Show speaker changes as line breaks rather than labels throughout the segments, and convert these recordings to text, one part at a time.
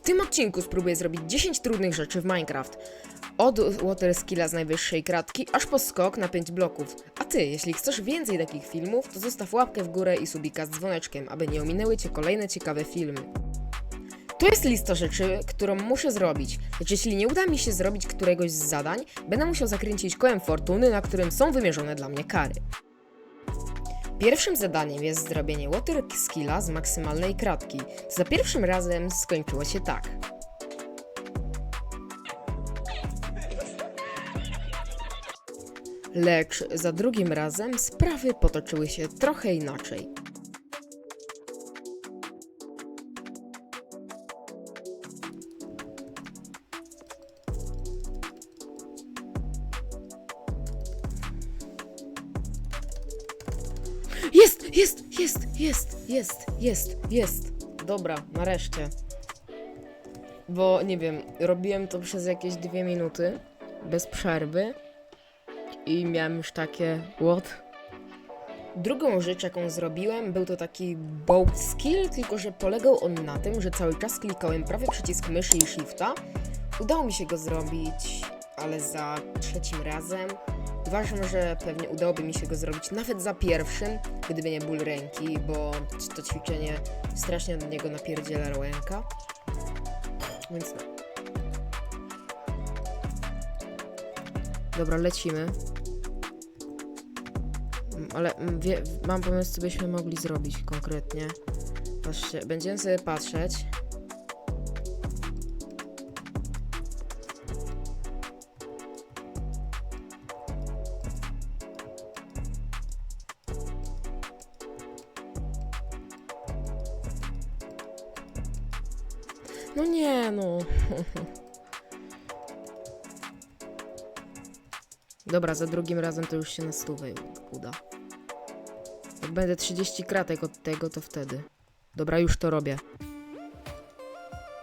W tym odcinku spróbuję zrobić 10 trudnych rzeczy w Minecraft. Od water skilla z najwyższej kratki, aż po skok na 5 bloków. A ty, jeśli chcesz więcej takich filmów, to zostaw łapkę w górę i subika z dzwoneczkiem, aby nie ominęły cię kolejne ciekawe filmy. To jest lista rzeczy, którą muszę zrobić, lecz jeśli nie uda mi się zrobić któregoś z zadań, będę musiał zakręcić kołem fortuny, na którym są wymierzone dla mnie kary. Pierwszym zadaniem jest zrobienie water skilla z maksymalnej kratki. Za pierwszym razem skończyło się tak. Lecz za drugim razem sprawy potoczyły się trochę inaczej. Jest, jest, jest, jest, jest, jest, jest. Dobra, nareszcie. Bo nie wiem, robiłem to przez jakieś dwie minuty, bez przerwy. I miałem już takie, what? Drugą rzecz, jaką zrobiłem, był to taki boat skill, tylko że polegał on na tym, że cały czas klikałem prawy przycisk myszy i shifta. Udało mi się go zrobić, ale za trzecim razem. Uważam, że pewnie udałoby mi się go zrobić nawet za pierwszym, gdyby nie ból ręki, bo to ćwiczenie strasznie do niego napierdziela ręka. Więc no. Dobra, lecimy. Mm, Ale mm, wie, mam pomysł, co byśmy mogli zrobić konkretnie. Patrzcie, będziemy sobie patrzeć. No nie, no. Dobra, za drugim razem to już się na stówę uda. Jak będę 30 kratek od tego, to wtedy. Dobra, już to robię.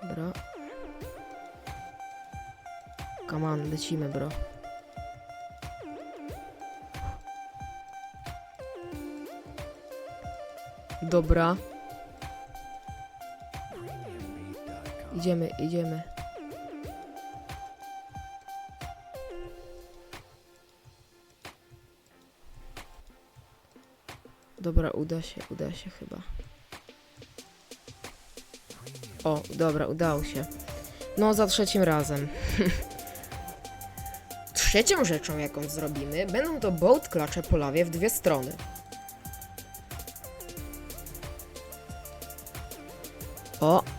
Dobra. Come on, lecimy, bro. Dobra. Idziemy, idziemy. Dobra, uda się, uda się chyba. O, dobra, udało się. No, za trzecim razem. Trzecią rzeczą, jaką zrobimy, będą to boat klacze po lawie w dwie strony. O!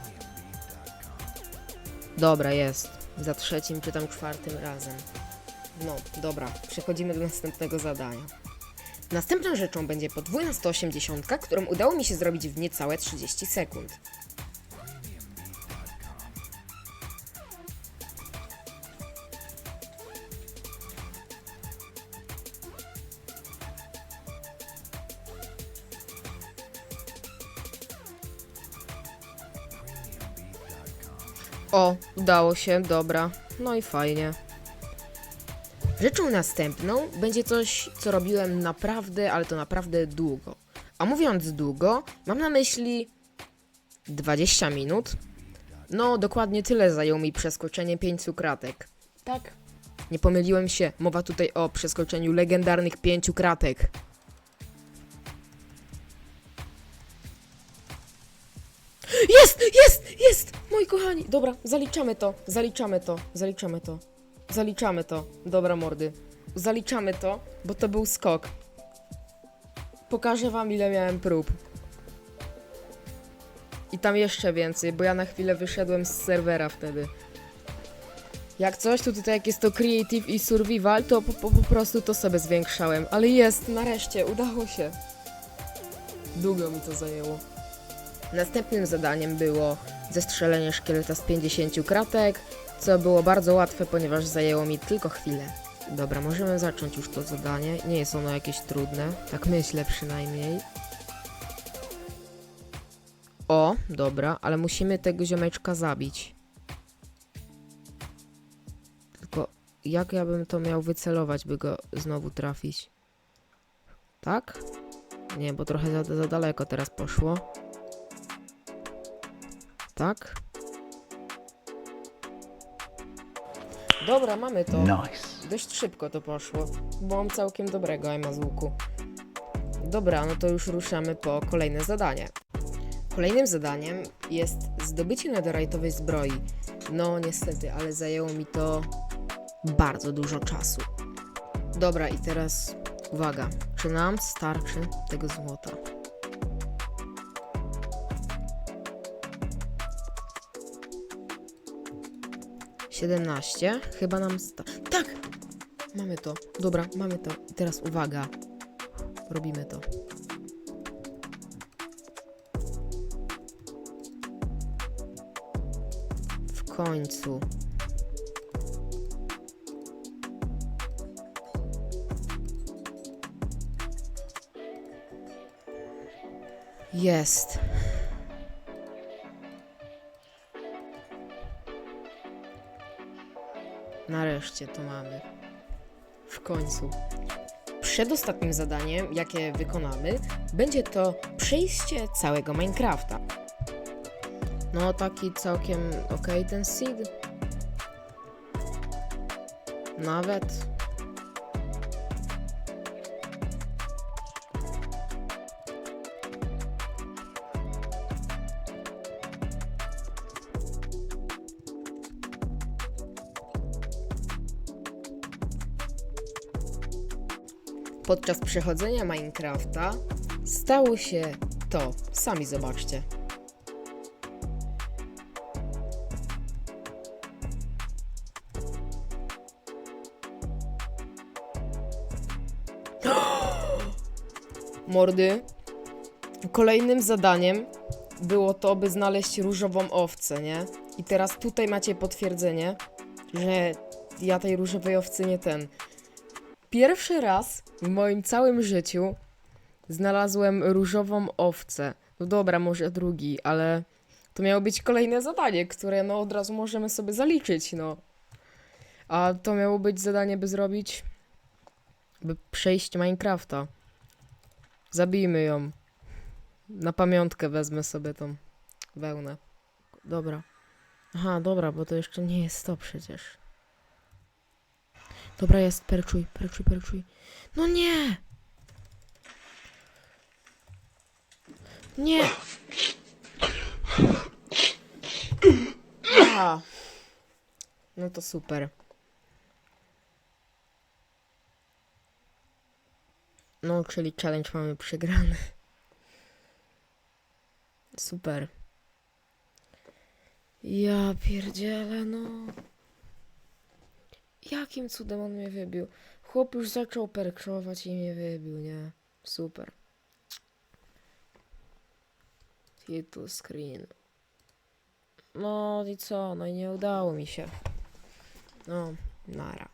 Dobra, jest. Za trzecim czy tam czwartym razem. No, dobra, przechodzimy do następnego zadania. Następną rzeczą będzie podwójna 180, którą udało mi się zrobić w niecałe 30 sekund. O, udało się, dobra. No i fajnie. Rzeczą następną będzie coś, co robiłem naprawdę, ale to naprawdę długo. A mówiąc długo, mam na myśli 20 minut. No, dokładnie tyle zajęło mi przeskoczenie pięciu kratek. Tak. Nie pomyliłem się, mowa tutaj o przeskoczeniu legendarnych pięciu kratek. Moi kochani! Dobra, zaliczamy to, zaliczamy to, zaliczamy to. Zaliczamy to. Dobra, mordy. Zaliczamy to, bo to był skok. Pokażę wam, ile miałem prób. I tam jeszcze więcej, bo ja na chwilę wyszedłem z serwera wtedy. Jak coś, to tutaj jak jest to creative i survival, to po, po, po prostu to sobie zwiększałem. Ale jest, nareszcie, udało się. Długo mi to zajęło. Następnym zadaniem było zestrzelenie szkieleta z 50 kratek, co było bardzo łatwe, ponieważ zajęło mi tylko chwilę. Dobra, możemy zacząć już to zadanie. Nie jest ono jakieś trudne, tak myślę przynajmniej. O, dobra, ale musimy tego ziomeczka zabić. Tylko jak ja bym to miał wycelować, by go znowu trafić? Tak? Nie, bo trochę za, za daleko teraz poszło tak? Dobra, mamy to.
Nice.
Dość szybko to poszło, bo mam całkiem dobrego aima z łuku. Dobra, no to już ruszamy po kolejne zadanie. Kolejnym zadaniem jest zdobycie netherite'owej zbroi. No niestety, ale zajęło mi to bardzo dużo czasu. Dobra, i teraz uwaga, czy nam starczy tego złota? Siedemnaście, chyba nam sta... Tak! Mamy to. Dobra, mamy to. I teraz uwaga. Robimy to. W końcu. Jest. Nareszcie to mamy. W końcu. Przedostatnim zadaniem, jakie wykonamy, będzie to przejście całego Minecrafta. No, taki całkiem ok ten seed. Nawet. Podczas przechodzenia Minecrafta stało się to. Sami zobaczcie. Mordy. Kolejnym zadaniem było to, by znaleźć różową owcę, nie? I teraz tutaj macie potwierdzenie, że ja tej różowej owcy nie ten. Pierwszy raz w moim całym życiu znalazłem różową owcę. No dobra, może drugi, ale to miało być kolejne zadanie, które no od razu możemy sobie zaliczyć, no. A to miało być zadanie, by zrobić, by przejść Minecrafta. Zabijmy ją. Na pamiątkę wezmę sobie tą wełnę. Dobra. Aha, dobra, bo to jeszcze nie jest to przecież. Dobra, jest, perczuj, perczuj, perczuj. No nie! Nie! No to super. No, czyli challenge mamy przegrany. Super. Ja pierdzielę, no. Jakim cudem on mnie wybił? Chłop już zaczął perczować i mnie wybił, nie? Super. Title screen. No i co? No i nie udało mi się. No, nara.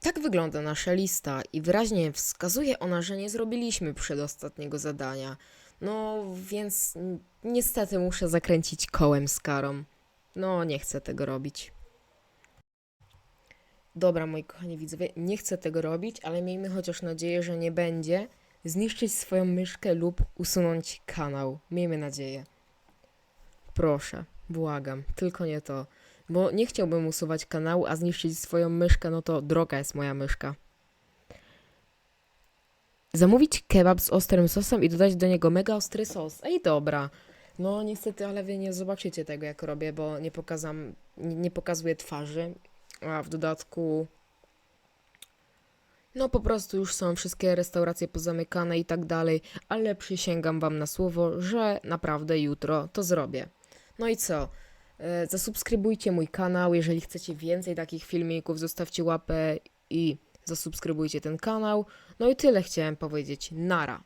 Tak wygląda nasza lista i wyraźnie wskazuje ona, że nie zrobiliśmy przedostatniego zadania. No, więc niestety muszę zakręcić kołem z karą. No, nie chcę tego robić. Dobra, moi kochani widzowie, nie chcę tego robić, ale miejmy chociaż nadzieję, że nie będzie zniszczyć swoją myszkę lub usunąć kanał. Miejmy nadzieję. Proszę, błagam, tylko nie to. Bo nie chciałbym usuwać kanału, a zniszczyć swoją myszkę, no to droga jest moja myszka. Zamówić kebab z ostrym sosem i dodać do niego mega ostry sos. Ej, dobra. No niestety, ale wy nie zobaczycie tego, jak robię, bo nie pokazam, nie, nie pokazuję twarzy, a w dodatku no po prostu już są wszystkie restauracje pozamykane i tak dalej, ale przysięgam wam na słowo, że naprawdę jutro to zrobię. No i co? E, Zasubskrybujcie mój kanał, jeżeli chcecie więcej takich filmików, zostawcie łapę i zasubskrybujcie ten kanał. No i tyle chciałem powiedzieć. Nara.